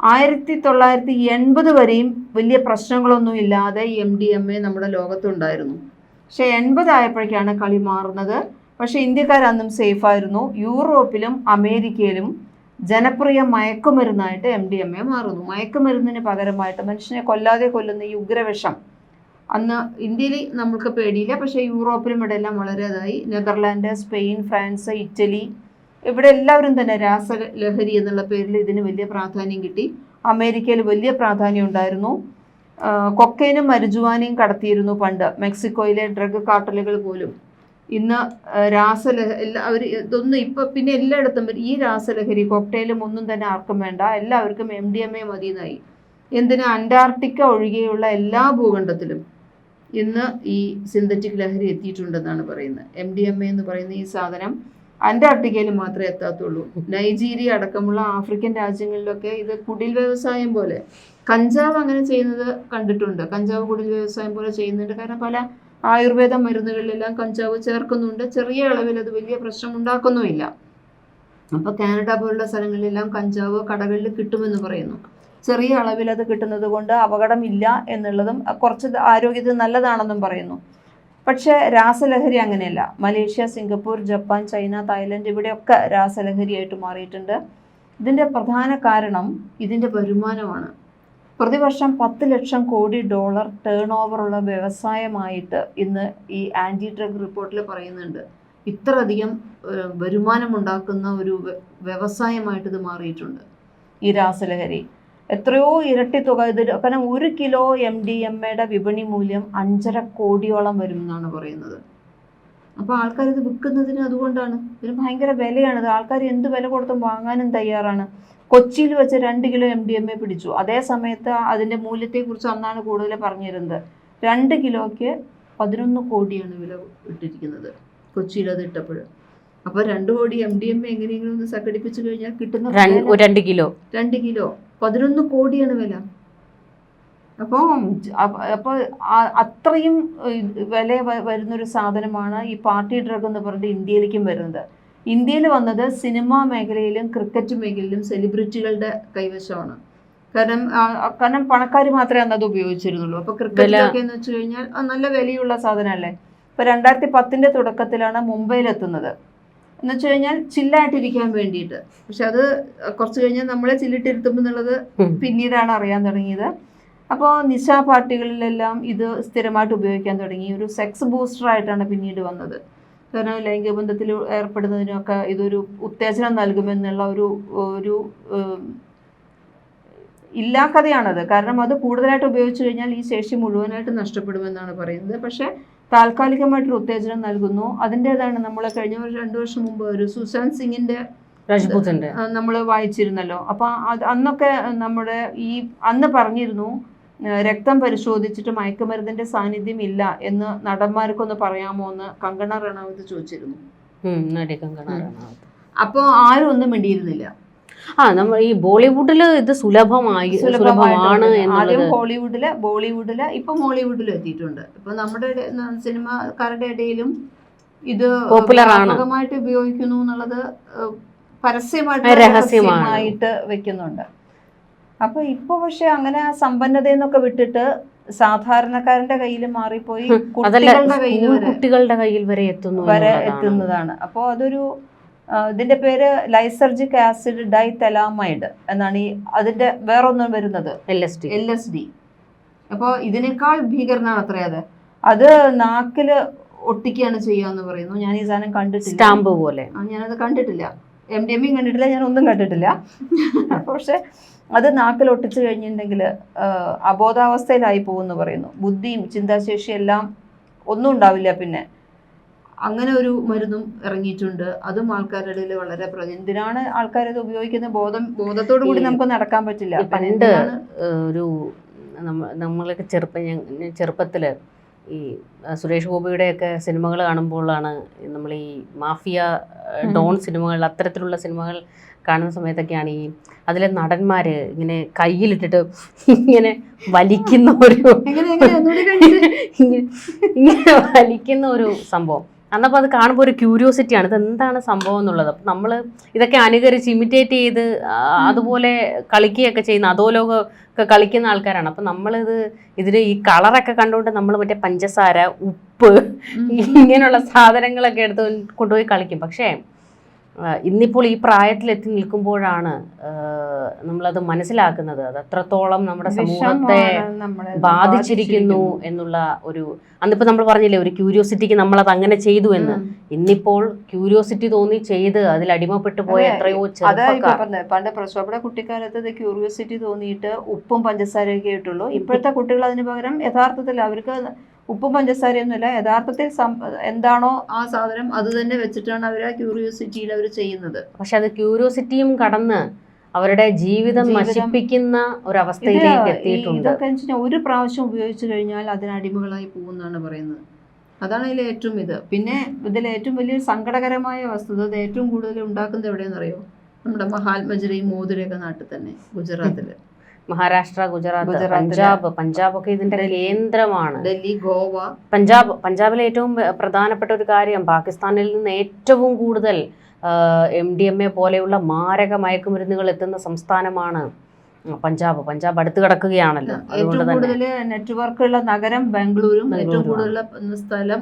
ആയിരത്തി തൊള്ളായിരത്തി എൺപത് വരെയും വലിയ പ്രശ്നങ്ങളൊന്നും ഇല്ലാതെ എം ഡി എം എ നമ്മുടെ ലോകത്തുണ്ടായിരുന്നു. പക്ഷേ എൺപതായപ്പോഴേക്കാണ് കളി മാറുന്നത്. പക്ഷേ ഇന്ത്യക്കാരന്നും സേഫായിരുന്നു യൂറോപ്പിലും അമേരിക്കയിലും ജനപ്രിയ മയക്കുമരുന്നായിട്ട് എം ഡി എം എ മാറുന്നു. മയക്കുമരുന്നിന് പകരമായിട്ട് മനുഷ്യനെ കൊല്ലാതെ കൊല്ലുന്ന ഈ ഉഗ്രവിഷം അന്ന് ഇന്ത്യയിൽ നമ്മൾക്ക് പേടിയില്ല. പക്ഷേ യൂറോപ്പിലും ഇവിടെ എല്ലാം വളരെ ഇതായി നെതർലാൻഡ് സ്പെയിൻ ഫ്രാൻസ് ഇറ്റലി ഇവിടെ എല്ലാവരും തന്നെ രാസലഹരി എന്നുള്ള പേരിൽ ഇതിന് വലിയ പ്രാധാന്യം കിട്ടി. അമേരിക്കയിൽ വലിയ പ്രാധാന്യം ഉണ്ടായിരുന്നു. കൊക്കൈനും മരുജുവാനയും കടത്തിയിരുന്നു പണ്ട്. മെക്സിക്കോയിലെ ഡ്രഗ് കാട്ടലുകൾ പോലും. ഇന്ന് രാസലഹ എല്ലാ അവർ ഇതൊന്നും ഇപ്പം പിന്നെ എല്ലായിടത്തും ഈ രാസലഹരി കൊക്കൈലും ഒന്നും തന്നെ ആർക്കും വേണ്ട. എല്ലാവർക്കും എം ഡി എം എ മതിയെന്നായി. എന്തിനാ അന്റാർട്ടിക്ക ഒഴികെയുള്ള എല്ലാ ഭൂഖണ്ഡത്തിലും ഇന്ന് ഈ സിന്തറ്റിക് ലഹരി എത്തിയിട്ടുണ്ടെന്നാണ് പറയുന്നത്. എം ഡി എം എ എന്ന് പറയുന്ന ഈ സാധനം അന്റാർട്ടിക്കയിൽ മാത്രമേ എത്താത്തുള്ളൂ. നൈജീരിയ അടക്കമുള്ള ആഫ്രിക്കൻ രാജ്യങ്ങളിലൊക്കെ ഇത് കുടിൽ വ്യവസായം പോലെ കഞ്ചാവ് അങ്ങനെ ചെയ്യുന്നത് കണ്ടിട്ടുണ്ട്. കഞ്ചാവ് കുടിൽ വ്യവസായം പോലെ ചെയ്യുന്നുണ്ട്. കാരണം പല ആയുർവേദ മരുന്നുകളിലെല്ലാം കഞ്ചാവ് ചേർക്കുന്നുണ്ട്. ചെറിയ അളവിൽ അത് വലിയ പ്രശ്നം ഉണ്ടാക്കുന്നുമില്ല അപ്പോൾ കാനഡ പോലുള്ള സ്ഥലങ്ങളിലെല്ലാം കഞ്ചാവ് കടകളിൽ കിട്ടുമെന്ന് പറയുന്നു. ചെറിയ അളവിൽ അത് കിട്ടുന്നത് കൊണ്ട് അപകടമില്ല എന്നുള്ളതും കുറച്ച് ആരോഗ്യത്തിന് നല്ലതാണെന്നും പറയുന്നു. പക്ഷേ രാസലഹരി അങ്ങനെയല്ല. Malaysia Singapore Japan China Thailand ഇവിടെയൊക്കെ രാസലഹരിയായിട്ട് മാറിയിട്ടുണ്ട്. ഇതിന്റെ പ്രധാന കാരണം ഇതിന്റെ വരുമാനമാണ്. പ്രതിവർഷം പത്ത് ലക്ഷം കോടി ഡോളർ ടേൺ ഓവറുള്ള വ്യവസായമായിട്ട് ഇന്ന് ഈ ആന്റി ഡ്രഗ് റിപ്പോർട്ടിൽ പറയുന്നുണ്ട്. ഇത്രയധികം വരുമാനമുണ്ടാക്കുന്ന ഒരു വ്യ- വ്യവസായമായിട്ട് ഇത് മാറിയിട്ടുണ്ട്. ഈ രാസലഹരി. എത്രയോ ഇരട്ടി തുക. ഇത് കാരണം ഒരു കിലോ എം ഡി എം എയുടെ വിപണി മൂല്യം അഞ്ചര കോടിയോളം വരും എന്നാണ് പറയുന്നത്. അപ്പോൾ ആൾക്കാർ ഇത് വിൽക്കുന്നതിന് അതുകൊണ്ടാണ്. ഇതിന് ഭയങ്കര വിലയാണ്. ഇത് ആൾക്കാർ എന്ത് വില കൊടുത്തും വാങ്ങാനും തയ്യാറാണ്. കൊച്ചിയിൽ വെച്ച് രണ്ട് kilo M D M A പിടിച്ചു. അതേ സമയത്ത് അതിന്റെ മൂല്യത്തെക്കുറിച്ച് അന്നാണ് കൂടുതൽ പറഞ്ഞിരുന്നത്. രണ്ട് കിലോയ്ക്ക് പതിനൊന്ന് കോടിയാണ് വില ഇട്ടിരിക്കുന്നത് കൊച്ചിയിൽ അത് ഇട്ടപ്പോൾ. അപ്പോൾ രണ്ട് കോടി എം ഡി എം എ എങ്ങനെയെങ്കിലും ഒന്ന് സംഘടിപ്പിച്ചു കഴിഞ്ഞാൽ കിട്ടുന്ന രണ്ട് കിലോ. രണ്ട് കിലോ. പതിനൊന്ന് കോടിയാണ് വില. അപ്പോൾ അപ്പോൾ അത്രയും വില വരുന്നൊരു സാധനമാണ് ഈ പാർട്ടി ഡ്രഗ് എന്ന് പറഞ്ഞിട്ട് ഇന്ത്യയിലേക്കും വരുന്നത്. ഇന്ത്യയിൽ വന്നത് സിനിമാ മേഖലയിലും ക്രിക്കറ്റ് മേഖലയിലും സെലിബ്രിറ്റികളുടെ കൈവശമാണ്. കാരണം കാരണം പണക്കാർ മാത്രമേ അന്ന് അത് ഉപയോഗിച്ചിരുന്നുള്ളൂ അപ്പോൾ ക്രിക്കറ്റിലൊക്കെ എന്ന് വെച്ച് കഴിഞ്ഞാൽ നല്ല വിലയുള്ള സാധനമല്ലേ? ഇപ്പോൾ രണ്ടായിരത്തി പത്തിന്റെ തുടക്കത്തിലാണ് മുംബൈയിലെത്തുന്നത്. എന്ന് വെച്ച് കഴിഞ്ഞാൽ ചില്ലായിട്ടിരിക്കാൻ വേണ്ടിയിട്ട്. പക്ഷെ അത് കുറച്ച് കഴിഞ്ഞാൽ നമ്മളെ ചില്ലിട്ടിരുത്തുമ്പോൾ എന്നുള്ളത്. പിന്നീടാണ് അറിയാൻ തുടങ്ങിയത്. അപ്പോൾ നിശാ പാർട്ടികളിലെല്ലാം ഇത് സ്ഥിരമായിട്ട് ഉപയോഗിക്കാൻ തുടങ്ങി. ഒരു സെക്സ് ബൂസ്റ്റർ ആയിട്ടാണ് പിന്നീട് വന്നത്. കാരണം ലൈംഗിക ബന്ധത്തിൽ ഏർപ്പെടുന്നതിനൊക്കെ ഇതൊരു ഉത്തേജനം നൽകുമെന്നുള്ള ഒരു ഒരു ഇല്ലാ ഇല്ലാക്കഥയാണത് കാരണം അത് കൂടുതലായിട്ട് ഉപയോഗിച്ചു കഴിഞ്ഞാൽ ഈ ശേഷി മുഴുവനായിട്ട് നഷ്ടപ്പെടുമെന്നാണ് പറയുന്നത്. പക്ഷേ താൽക്കാലികമായിട്ടൊരു ഉത്തേജനം നൽകുന്നു. അതിന്റെതാണ് നമ്മൾ കഴിഞ്ഞ രണ്ട് വർഷം മുമ്പ് ഒരു സുശാന്ത് സിംഗിന്റെ രജ്പൂത്തിന്റെ നമ്മൾ വായിച്ചിരുന്നല്ലോ. അപ്പൊ അന്നൊക്കെ നമ്മുടെ ഈ അന്ന് പറഞ്ഞിരുന്നു രക്തം പരിശോധിച്ചിട്ട് മയക്കുമരുന്നിന്റെ സാന്നിധ്യം ഇല്ല എന്ന് നടന്മാർക്കൊന്ന് പറയാമോ എന്ന് കങ്കണ റണാവത്ത് ചോദിച്ചിരുന്നു. അപ്പോ ആരും ഒന്നും മിണ്ടിയിരുന്നില്ല. ആ നമ്മൾ ഈ ബോളിവുഡിൽ ഇത് സുലഭമായി സുലഭമാണ് ആദ്യം ബോളിവുഡിൽ ഹോളിവുഡിൽ ബോളിവുഡിൽ ഇപ്പൊ മോളിവുഡിലും എത്തിയിട്ടുണ്ട്. ഇപ്പൊ നമ്മുടെ സിനിമക്കാരുടെ ഇടയിലും ഇത്. വ്യാപകമായിട്ട് ഉപയോഗിക്കുന്നു എന്നുള്ളത് പരസ്യമായിട്ട് രഹസ്യമായിട്ട് വെക്കുന്നുണ്ട്. അപ്പൊ ഇപ്പൊ പക്ഷെ അങ്ങനെ ആ സമ്പന്നതയെന്നൊക്കെ വിട്ടിട്ട് സാധാരണക്കാരന്റെ കയ്യിൽ മാറിപ്പോയി കുട്ടികളുടെ കയ്യിൽ വരെ കുട്ടികളുടെ കയ്യിൽ വരെ എത്തുന്നു വരെ എത്തുന്നതാണ്. അപ്പോ അതൊരു ഇതിന്റെ പേര് ലൈസർജിക് ആസിഡ് ഡൈതെലാമൈഡ് എന്നാണ് ഈ അതിന്റെ വേറൊന്നും വരുന്നത്. L S D. L S D. അപ്പോൾ ഇതിനേക്കാൾ ഭീകരനാണ് അത്ര അത് അത് നാക്കിൽ ഒട്ടിക്കുകയാണ് ചെയ്യാന്ന് പറയുന്നു. ഞാൻ ഈ സാധനം കണ്ടിട്ടില്ല. സ്റ്റാമ്പ് പോലെ. ഞാനത് കണ്ടിട്ടില്ല. എം ഡി എമ്മിയും കണ്ടിട്ടില്ല ഞാൻ ഒന്നും കണ്ടിട്ടില്ല. പക്ഷെ അത് നാക്കിൽ ഒട്ടിച്ചു കഴിഞ്ഞിട്ടുണ്ടെങ്കിൽ അബോധാവസ്ഥയിലായി പോകുമെന്ന് പറയുന്നു. ബുദ്ധിയും ചിന്താശേഷിയും എല്ലാം ഒന്നും ഉണ്ടാവില്ല പിന്നെ. അങ്ങനെ ഒരു മരുന്നും ഇറങ്ങിയിട്ടുണ്ട്. അതും ആൾക്കാരുടെ ഇടയിൽ വളരെ എന്തിനാണ് ആൾക്കാർ ഇത് ഉപയോഗിക്കുന്നത് ബോധം ബോധത്തോടു കൂടി നമുക്ക് നടക്കാൻ പറ്റില്ല. പണ്ട് ഒരു നമ്മളൊക്കെ ചെറുപ്പം ഞാൻ ചെറുപ്പത്തിൽ ഈ സുരേഷ് ഗോപിയുടെയൊക്കെ സിനിമകൾ കാണുമ്പോഴാണ് നമ്മൾ ഈ മാഫിയ ഡോൺ സിനിമകൾ അത്തരത്തിലുള്ള സിനിമകൾ കാണുന്ന സമയത്തൊക്കെയാണ് ഈ അതിലെ നടന്മാർ ഇങ്ങനെ കയ്യിലിട്ടിട്ട് ഇങ്ങനെ വലിക്കുന്ന ഒരു ഇങ്ങനെ വലിക്കുന്ന ഒരു സംഭവം. അന്നപ്പോൾ അത് കാണുമ്പോൾ ഒരു ക്യൂരിയോസിറ്റിയാണ് ഇത് എന്താണ് സംഭവം എന്നുള്ളത്? അപ്പം നമ്മൾ ഇതൊക്കെ അനുകരിച്ച് ഇമിറ്റേറ്റ് ചെയ്ത് അതുപോലെ കളിക്കുകയൊക്കെ ചെയ്യുന്ന അധോലോകം ഒക്കെ കളിക്കുന്ന ആൾക്കാരാണ്. അപ്പം നമ്മളിത് ഇതിന് ഈ കളറൊക്കെ കണ്ടുകൊണ്ട് നമ്മൾ മറ്റേ പഞ്ചസാര ഉപ്പ് ഇങ്ങനെയുള്ള സാധനങ്ങളൊക്കെ എടുത്ത് കൊണ്ടുപോയി കളിക്കും. പക്ഷേ ഇന്നിപ്പോൾ ഈ പ്രായത്തിലെത്തി നിൽക്കുമ്പോഴാണ് നമ്മളത് മനസ്സിലാക്കുന്നത്. അത് എത്രത്തോളം നമ്മുടെ സമൂഹത്തെ ബാധിച്ചിരിക്കുന്നു എന്നുള്ള ഒരു അന്നിപ്പോൾ നമ്മൾ പറഞ്ഞില്ലേ ഒരു ക്യൂരിയോസിറ്റിക്ക് നമ്മളത് അങ്ങനെ ചെയ്തു എന്ന്. ഇന്നിപ്പോൾ ക്യൂരിയോസിറ്റി തോന്നി ചെയ്ത് അതിൽ അടിമപ്പെട്ടു പോയ എത്രയോ പണ്ട് പ്രസവയുടെ കുട്ടിക്കാലത്ത് ഇത് ക്യൂരിയോസിറ്റി തോന്നിയിട്ട് ഉപ്പും പഞ്ചസാരയൊക്കെ ഇട്ടുള്ളൂ. ഇപ്പോഴത്തെ കുട്ടികൾ അതിന് പകരം യഥാർത്ഥത്തിൽ അവർക്ക് ഉപ്പും പഞ്ചസാരയൊന്നുമില്ല. യഥാർത്ഥത്തിൽ എന്താണോ ആ സാധനം അത് തന്നെ വെച്ചിട്ടാണ് അവർ ആ ക്യൂരിയോസിറ്റിയിൽ അവർ ചെയ്യുന്നത്. പക്ഷെ അത് ക്യൂരിയോസിറ്റിയും കടന്ന് അവരുടെ ജീവിതം നശിപ്പിക്കുന്ന ഒരവസ്ഥയിലേക്ക് എത്തിയിട്ടുണ്ട്. ഇതൊക്കെ വെച്ചാൽ ഒരു പ്രാവശ്യം ഉപയോഗിച്ചു കഴിഞ്ഞാൽ അതിന് അടിമകളായി പോകുന്നതാണ് പറയുന്നത്. അതാണ് ഇതിൽ ഏറ്റവും ഇത്. പിന്നെ ഇതിൽ ഏറ്റവും വലിയൊരു സങ്കടകരമായ വസ്തുത ഇത് ഏറ്റവും കൂടുതൽ ഉണ്ടാക്കുന്നത് എവിടെയെന്നറിയോ നമ്മുടെ മഹാത്മജരയും മോതിരയൊക്കെ നാട്ടിൽ തന്നെ ഗുജറാത്തിൽ. മഹാരാഷ്ട്ര ഗുജറാത്ത് പഞ്ചാബ് പഞ്ചാബ്. ഒക്കെ ഇതിന്റെ കേന്ദ്രമാണ്. ഡൽഹി ഗോവ. പഞ്ചാബ് പഞ്ചാബിലെ ഏറ്റവും പ്രധാനപ്പെട്ട ഒരു കാര്യം പാകിസ്ഥാനിൽ നിന്ന് ഏറ്റവും കൂടുതൽ എം ഡി എം എ പോലെയുള്ള മാരക മയക്കുമരുന്നുകൾ എത്തുന്ന സംസ്ഥാനമാണ് പഞ്ചാബ്. പഞ്ചാബ് അടുത്ത് കിടക്കുകയാണല്ലോ. ഏറ്റവും കൂടുതൽ നെറ്റ്വർക്കുള്ള നഗരം ബാംഗ്ലൂരും ഏറ്റവും കൂടുതൽ സ്ഥലം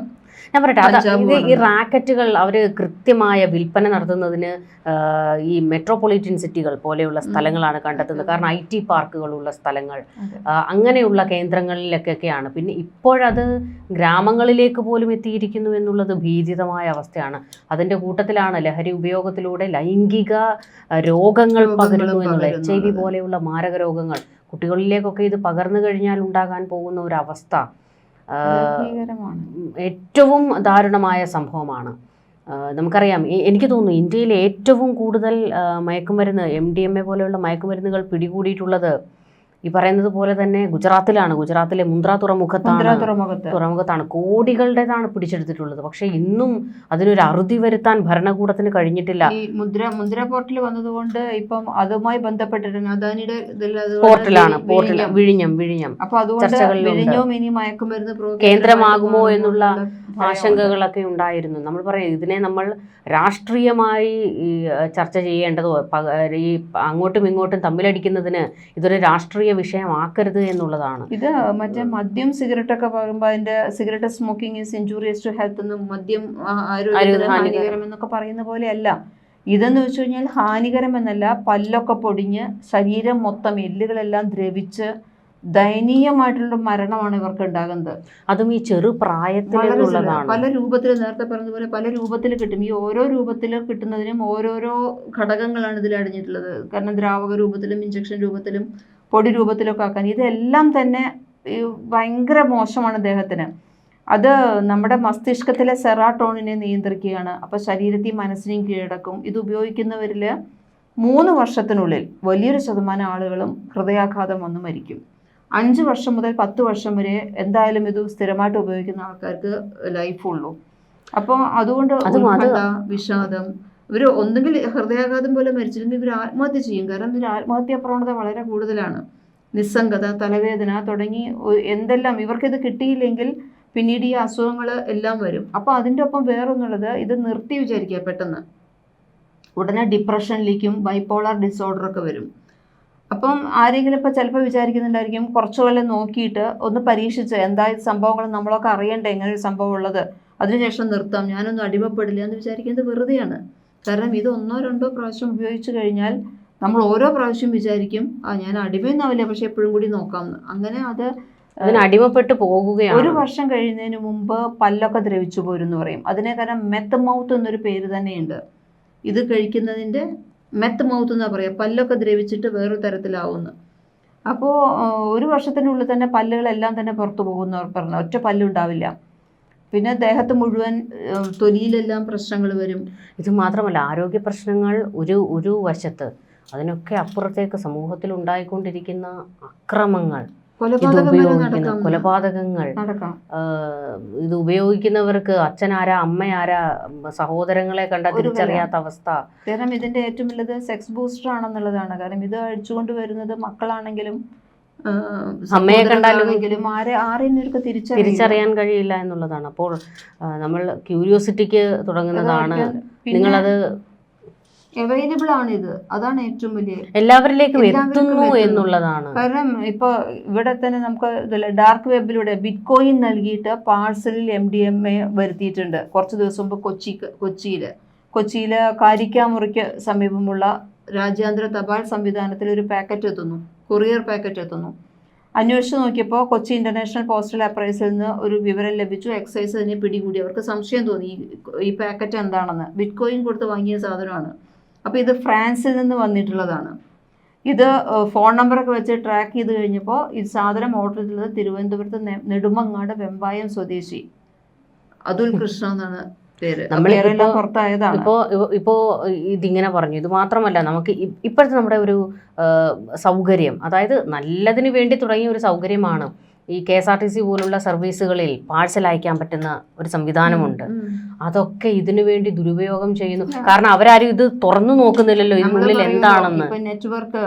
ഞാൻ പറയട്ടെ അത് ഇത് ഈ റാക്കറ്റുകൾ അവർ കൃത്യമായ വിൽപ്പന നടത്തുന്നതിന് ഈ മെട്രോപൊളിറ്റൻ സിറ്റികൾ പോലെയുള്ള സ്ഥലങ്ങളാണ് കണ്ടെത്തുന്നത്. കാരണം ഐ ടി പാർക്കുകളുള്ള സ്ഥലങ്ങൾ അങ്ങനെയുള്ള കേന്ദ്രങ്ങളിലൊക്കെയാണ് പിന്നെ ഇപ്പോഴത് ഗ്രാമങ്ങളിലേക്ക് പോലും എത്തിയിരിക്കുന്നു എന്നുള്ളത് ഭീതിതമായ അവസ്ഥയാണ്. അതിന്റെ കൂട്ടത്തിലാണ് ലഹരി ഉപയോഗത്തിലൂടെ ലൈംഗിക രോഗങ്ങൾ പകരുന്നു എന്നുള്ള എച്ച് ഐ വി പോലെയുള്ള മാരക രോഗങ്ങൾ. കുട്ടികളിലേക്കൊക്കെ ഇത് പകർന്നു കഴിഞ്ഞാൽ ഉണ്ടാകാൻ പോകുന്ന ഒരു അവസ്ഥ. ഏറ്റവും ദാരുണമായ സംഭവമാണ്. നമുക്കറിയാം എനിക്ക് തോന്നുന്നു ഇന്ത്യയിൽ ഏറ്റവും കൂടുതൽ മയക്കുമരുന്ന് എം ഡി എം എ പോലെയുള്ള മയക്കുമരുന്നുകൾ പിടികൂടിയിട്ടുള്ളത് ഈ പറയുന്നത് പോലെ തന്നെ ഗുജറാത്തിലാണ്. ഗുജറാത്തിലെ മുന്ദ്ര തുറമുഖത്താണ്. തുറമുഖത്ത്. തുറമുഖത്താണ്. കോടികളുടേതാണ് പിടിച്ചെടുത്തിട്ടുള്ളത്. പക്ഷെ ഇന്നും അതിനൊരു അറുതി വരുത്താൻ ഭരണകൂടത്തിന് കഴിഞ്ഞിട്ടില്ല. ഈ മുദ്ര മുദ്ര പോർട്ടിൽ വന്നതുകൊണ്ട് ഇപ്പം അതുമായി ബന്ധപ്പെട്ടിരുന്ന അദാനിയുടെ പോർട്ടലാണ്. പോർട്ടൽ വിഴിഞ്ഞം. വിഴിഞ്ഞം അപ്പൊ അതുകൊണ്ട് കേന്ദ്രമാകുമോ എന്നുള്ള ആശങ്കകളൊക്കെ ഉണ്ടായിരുന്നു. നമ്മൾ പറയും ഇതിനെ നമ്മൾ രാഷ്ട്രീയമായി ചർച്ച ചെയ്യേണ്ടതോ ഈ അങ്ങോട്ടും ഇങ്ങോട്ടും തമ്മിലടിക്കുന്നതിന് ഇതൊരു രാഷ്ട്രീയ വിഷയമാക്കരുത് എന്നുള്ളതാണ്. ഇത് മറ്റേ മദ്യം സിഗരറ്റ് ഒക്കെ പറയുമ്പോൾ അതിന്റെ cigarette smoking is injurious to health എന്നും മദ്യം ആരോഗ്യത്തിന് ഹാനികരം. എന്നൊക്കെ പറയുന്ന പോലെയല്ല. ഇതെന്ന് വെച്ച് കഴിഞ്ഞാൽ ഹാനികരം എന്നല്ല പല്ലൊക്കെ പൊടിഞ്ഞ് ശരീരം മൊത്തം എല്ലുകളെല്ലാം ദ്രവിച്ച് ദയനീയമായിട്ടുള്ള മരണമാണ് ഇവർക്ക് ഉണ്ടാകുന്നത്. അതും ഈ ചെറു പ്രായത്തിൽ പല രൂപത്തിൽ നേരത്തെ പറഞ്ഞതുപോലെ പല രൂപത്തിൽ കിട്ടും. ഈ ഓരോ രൂപത്തിൽ കിട്ടുന്നതിനും ഓരോരോ ഘടകങ്ങളാണ് ഇതിൽ അടങ്ങിയിട്ടുള്ളത്. കാരണം ദ്രാവക രൂപത്തിലും ഇഞ്ചക്ഷൻ രൂപത്തിലും പൊടി രൂപത്തിലൊക്കെ ആക്കാൻ. ഇതെല്ലാം തന്നെ ഭയങ്കര മോശമാണ് അദ്ദേഹത്തിന് അത് നമ്മുടെ മസ്തിഷ്കത്തിലെ സെറാട്ടോണിനെ നിയന്ത്രിക്കുകയാണ്. അപ്പോൾ ശരീരത്തെയും മനസ്സിനെയും കീഴടക്കും. ഇത് ഉപയോഗിക്കുന്നവരിൽ മൂന്ന് വർഷത്തിനുള്ളിൽ വലിയൊരു ശതമാനം ആളുകളും ഹൃദയാഘാതം വന്ന് മരിക്കും. അഞ്ച് വർഷം മുതൽ പത്ത് വർഷം വരെ എന്തായാലും ഇത് സ്ഥിരമായിട്ട് ഉപയോഗിക്കുന്ന ആൾക്കാർക്ക് ലൈഫ് ഉള്ളൂ. അപ്പോൾ അതുകൊണ്ട് അതും വിഷാദം ഇവർ ഒന്നുകിൽ ഹൃദയാഘാതം പോലെ മരിച്ചില്ലെങ്കിൽ ഇവർ ആത്മഹത്യ ചെയ്യും. കാരണം ഇവർ ആത്മഹത്യാ പ്രവണത വളരെ കൂടുതലാണ്. നിസ്സംഗത തലവേദന തുടങ്ങി എന്തെല്ലാം ഇവർക്കിത് കിട്ടിയില്ലെങ്കിൽ പിന്നീട് ഈ അസുഖങ്ങൾ എല്ലാം വരും. അപ്പോൾ അതിന്റെ ഒപ്പം വേറൊന്നുള്ളത് ഇത് നിർത്തി വിചാരിക്കുക പെട്ടെന്ന്. ഉടനെ ഡിപ്രഷനിലേക്കും ബൈപ്പോളാർ ഡിസോർഡർ ഒക്കെ വരും. അപ്പം ആരെങ്കിലും ഇപ്പോൾ ചിലപ്പോൾ വിചാരിക്കുന്നുണ്ടായിരിക്കും കുറച്ചു കൊല്ലം നോക്കിയിട്ട് ഒന്ന് പരീക്ഷിച്ച് എന്താ സംഭവങ്ങൾ നമ്മളൊക്കെ അറിയണ്ടേ എങ്ങനെ ഒരു സംഭവം ഉള്ളത്. അതിനുശേഷം നിർത്താം. ഞാനൊന്നും അടിമപ്പെടില്ല എന്ന് വിചാരിക്കുന്നത് വെറുതെയാണ്. കാരണം ഇത് ഒന്നോ രണ്ടോ പ്രാവശ്യം ഉപയോഗിച്ചു കഴിഞ്ഞാൽ നമ്മൾ ഓരോ പ്രാവശ്യം വിചാരിക്കും ആ ഞാൻ അടിമയൊന്നാവില്ല പക്ഷെ എപ്പോഴും കൂടി നോക്കാം. അങ്ങനെ അത് അതിന് അടിമപ്പെട്ട് പോകുകയാണ്. ഒരു വർഷം കഴിയുന്നതിന് മുമ്പ് പല്ലൊക്കെ ദ്രവിച്ചു പോരെന്ന് പറയും. അതിനെ കാരണം മെത്ത് മൗത്ത് എന്നൊരു പേര് തന്നെയുണ്ട്. ഇത് കഴിക്കുന്നതിന്റെ മെത്ത് മൗത്ത് എന്നാ പറയുക പല്ലൊക്കെ ദ്രവിച്ചിട്ട് വേറൊരു തരത്തിലാവുന്നു. അപ്പോൾ ഒരു വർഷത്തിനുള്ളിൽ തന്നെ പല്ലുകളെല്ലാം തന്നെ പുറത്തു പോകുന്നവർ പറഞ്ഞു. ഒറ്റ പല്ലുണ്ടാവില്ല പിന്നെ ദേഹത്ത് മുഴുവൻ തൊലിയിലെല്ലാം പ്രശ്നങ്ങൾ വരും. ഇത് മാത്രമല്ല ആരോഗ്യ പ്രശ്നങ്ങൾ ഒരു ഒരു വശത്ത് അതിനൊക്കെ അപ്പുറത്തേക്ക് സമൂഹത്തിൽ ഉണ്ടായിക്കൊണ്ടിരിക്കുന്ന അക്രമങ്ങൾ ഇത് ഉപയോഗിക്കുന്ന കൊലപാതകങ്ങൾ ഇത് ഉപയോഗിക്കുന്നവർക്ക് അച്ഛനാരാ അമ്മയാരാ സഹോദരങ്ങളെ കണ്ട തിരിച്ചറിയാത്ത അവസ്ഥ. കാരണം ഇതിന്റെ ഏറ്റവും വലുത് സെക്സ് ബൂസ്റ്റർ ആണെന്നുള്ളതാണ്. കാരണം ഇത് അഴിച്ചുകൊണ്ട് വരുന്നത് മക്കളാണെങ്കിലും അമ്മയെ കണ്ടാലും തിരിച്ചറിയാൻ കഴിയില്ല എന്നുള്ളതാണ്. അപ്പോൾ നമ്മൾ ക്യൂരിയോസിറ്റിക്ക് തുടങ്ങുന്നതാണ്. നിങ്ങളത് അവൈലബിൾ ആണ് ഇത്. അതാണ് ഏറ്റവും വലിയ എല്ലാവരിലേക്കും എത്തുന്നു. എന്നുള്ളതാണ്. കാരണം ഇപ്പൊ ഇവിടെ തന്നെ നമുക്ക് ഡാർക്ക് വെബിലൂടെ ബിറ്റ് കോയിൻ നൽകിയിട്ട് പാഴ്സലിൽ എം ഡി എം എ വരുത്തിയിട്ടുണ്ട്. കുറച്ച് ദിവസം മുമ്പ് കൊച്ചി കൊച്ചിയിൽ കൊച്ചിയിലെ കാരിക്കാമുറിക്ക് സമീപമുള്ള രാജ്യാന്തര തപാൽ സംവിധാനത്തിൽ ഒരു പാക്കറ്റ് എത്തുന്നു. കൊറിയർ പാക്കറ്റ് എത്തുന്നു. അന്വേഷിച്ച് നോക്കിയപ്പോൾ കൊച്ചി ഇന്റർനാഷണൽ പോസ്റ്റൽ അപ്രൈസിൽ നിന്ന് ഒരു വിവരം ലഭിച്ചു. എക്സൈസ് അതിനെ പിടികൂടി. അവർക്ക് സംശയം തോന്നി. ഈ- പാക്കറ്റ് എന്താണെന്ന്. ബിറ്റ് കോയിൻ കൊടുത്ത് വാങ്ങിയ സാധനമാണ്. അപ്പോൾ ഇത് ഫ്രാൻസിൽ നിന്ന് വന്നിട്ടുള്ളതാണ്. ഇത് ഫോൺ നമ്പറൊക്കെ വെച്ച് ട്രാക്ക് ചെയ്ത് കഴിഞ്ഞപ്പോൾ ഈ സാധനം ഓർഡർ ചെയ്തിട്ടുള്ളത് തിരുവനന്തപുരത്ത് നെടുമങ്ങാട് വെമ്പായം സ്വദേശി. അതുൽ കൃഷ്ണ എന്നാണ് ഇപ്പോ ഇപ്പോ- ഇതിങ്ങനെ പറഞ്ഞു. ഇത് മാത്രമല്ല നമുക്ക് ഇപ്പോഴത്തെ നമ്മുടെ ഒരു സൗകര്യം അതായത് നല്ലതിന് വേണ്ടി തുടങ്ങിയ ഒരു സൗകര്യമാണ് ഈ K S R T C പോലുള്ള സർവീസുകളിൽ പാഴ്സൽ അയക്കാൻ പറ്റുന്ന ഒരു സംവിധാനമുണ്ട്. അതൊക്കെ ഇതിനു വേണ്ടി ദുരുപയോഗം ചെയ്യുന്നു. കാരണം അവരാരും ഇത് തുറന്നു നോക്കുന്നില്ലല്ലോ ഇതിനുള്ളിൽ എന്താണെന്ന്. നെറ്റ്വർക്ക്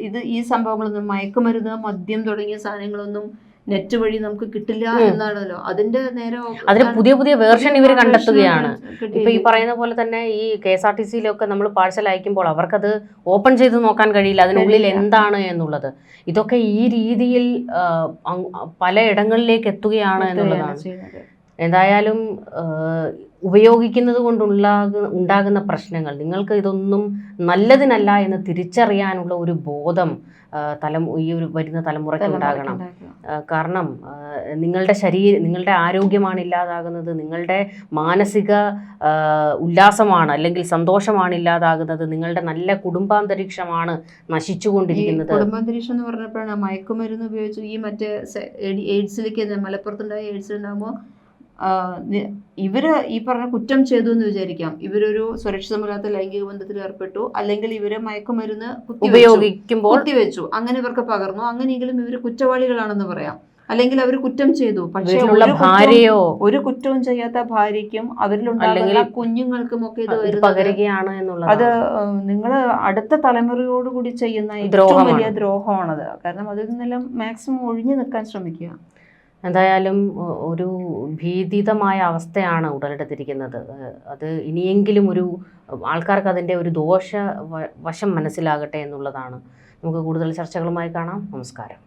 ഇത് ഈ സംഭവങ്ങളൊന്നും മയക്കുമരുന്ന് മദ്യം തുടങ്ങിയ സാധനങ്ങളൊന്നും നെറ്റ് വഴി നമുക്ക് കിട്ടില്ല എന്നാണല്ലോ. അതിന്റെ നേരെ അതിന് പുതിയ പുതിയ വേർഷൻ ഇവർ കണ്ടെത്തുകയാണ്. ഇപ്പൊ ഈ പറയുന്ന പോലെ തന്നെ ഈ കെ എസ് ആർ ടി സിയിലൊക്കെ നമ്മൾ പാഴ്സൽ അയക്കുമ്പോൾ അവർക്കത് ഓപ്പൺ ചെയ്ത് നോക്കാൻ കഴിയില്ല. അതിനുള്ളിൽ എന്താണ് എന്നുള്ളത്. ഇതൊക്കെ ഈ രീതിയിൽ പല ഇടങ്ങളിലേക്ക് പലയിടങ്ങളിലേക്ക് എത്തുകയാണ് എന്നുള്ളതാണ്. എന്തായാലും ഉപയോഗിക്കുന്നത് കൊണ്ടുണ്ടാകുന്ന ഉണ്ടാകുന്ന പ്രശ്നങ്ങൾ. നിങ്ങൾക്ക് ഇതൊന്നും നല്ലതിനല്ല എന്ന് തിരിച്ചറിയാനുള്ള ഒരു ബോധം തലം ഈ ഒരു വരുന്ന തലമുറയ്ക്ക് ഉണ്ടാകണം. കാരണം നിങ്ങളുടെ ശരീരം നിങ്ങളുടെ ആരോഗ്യമാണ് ഇല്ലാതാകുന്നത് നിങ്ങളുടെ മാനസിക ഉല്ലാസമാണ് അല്ലെങ്കിൽ സന്തോഷമാണ് ഇല്ലാതാകുന്നത് നിങ്ങളുടെ നല്ല കുടുംബാന്തരീക്ഷമാണ് നശിച്ചുകൊണ്ടിരിക്കുന്നത്. കുടുംബാന്തരീക്ഷം എന്ന് പറഞ്ഞപ്പോഴാണ് മയക്കുമരുന്ന് ഉപയോഗിച്ച് ഈ മറ്റേ എയ്ഡ്സിലേക്ക് മലപ്പുറത്തുണ്ടായ എയ്ഡ്സ് ഉണ്ടാകുമ്പോൾ ഇവർ ഈ പറഞ്ഞ കുറ്റം ചെയ്തു എന്ന് വിചാരിക്കാം. ഇവരൊരു സുരക്ഷിതമല്ലാത്ത ലൈംഗിക ബന്ധത്തിൽ ഏർപ്പെട്ടു അല്ലെങ്കിൽ ഇവർ മയക്കുമരുന്ന് ഉപയോഗിക്കുമ്പോൾ കുത്തിവെച്ചു. അങ്ങനെ ഇവർക്ക് പകർന്നു. അങ്ങനെയെങ്കിലും ഇവർ കുറ്റവാളികളാണെന്ന് പറയാം. അല്ലെങ്കിൽ അവർ കുറ്റം ചെയ്തു. പക്ഷേ ഭാര്യയോ ഒരു കുറ്റവും ചെയ്യാത്ത ഭാര്യയ്ക്കും അവരിലുണ്ടാകുന്ന കുഞ്ഞുങ്ങൾക്കും ഒക്കെ ഇത് പകരുകയാണ് എന്നുള്ളത് അത് നിങ്ങൾ അടുത്ത തലമുറയോടുകൂടി ചെയ്യുന്ന ഏറ്റവും. വലിയ ദ്രോഹമാണത്. കാരണം അതിൽ നിന്നെല്ലാം മാക്സിമം ഒഴിഞ്ഞു നിൽക്കാൻ ശ്രമിക്കുക. എന്തായാലും ഒരു ഭീതിതമായ അവസ്ഥയാണ് ഉടലെടുത്തിരിക്കുന്നത്. അത് ഇനിയെങ്കിലും ഒരു ആൾക്കാർക്ക് അതിന്റെ ഒരു ദോഷ വശം മനസ്സിലാകട്ടെ എന്നുള്ളതാണ്. നമുക്ക് കൂടുതൽ ചർച്ചകളുമായി കാണാം. നമസ്കാരം.